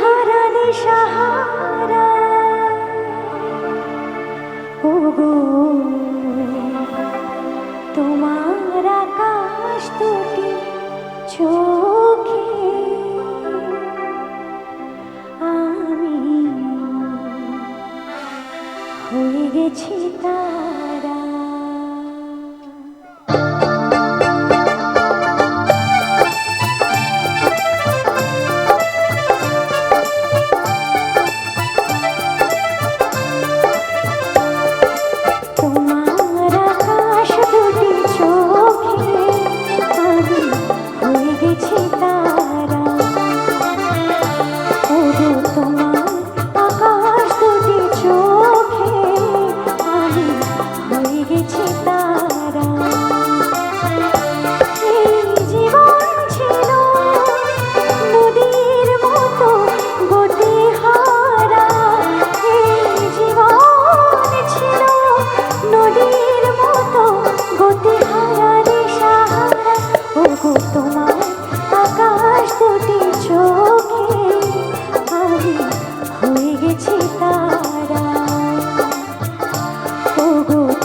হারালে সাহারা ওগো তোমার আকাশ দুটি চোখে। আমি হয়ে গেছি তা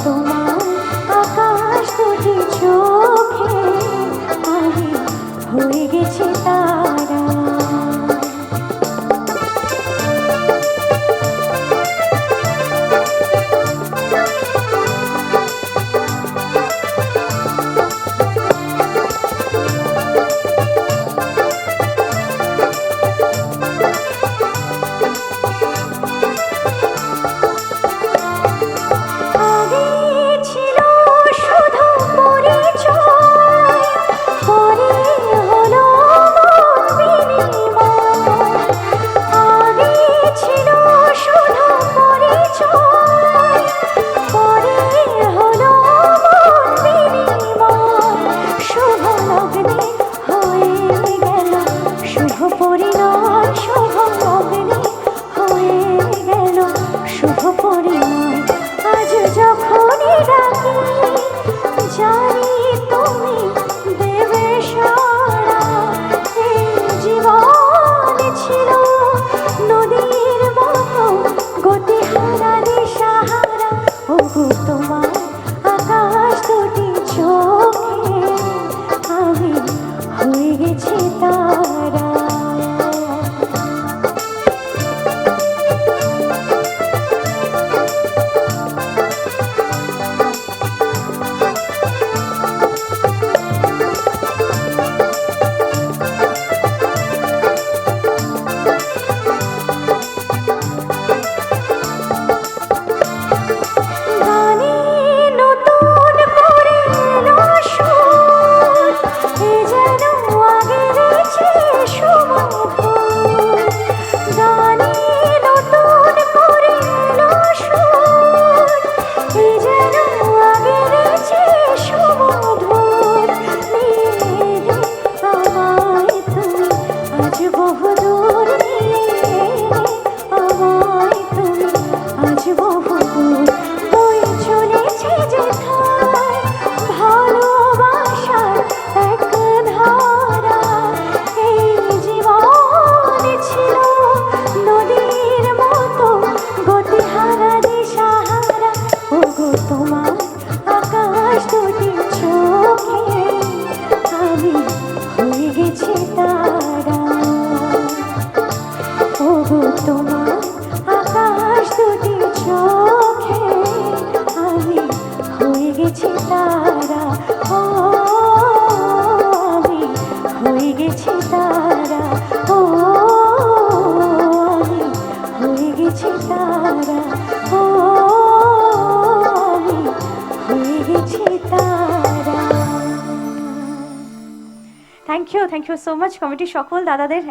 tu গেছি তারা। ও হয়ে গেছি তারা। ও হয়ে গেছি তারা। Thank you thank you so much কমিটির সকল দাদাদের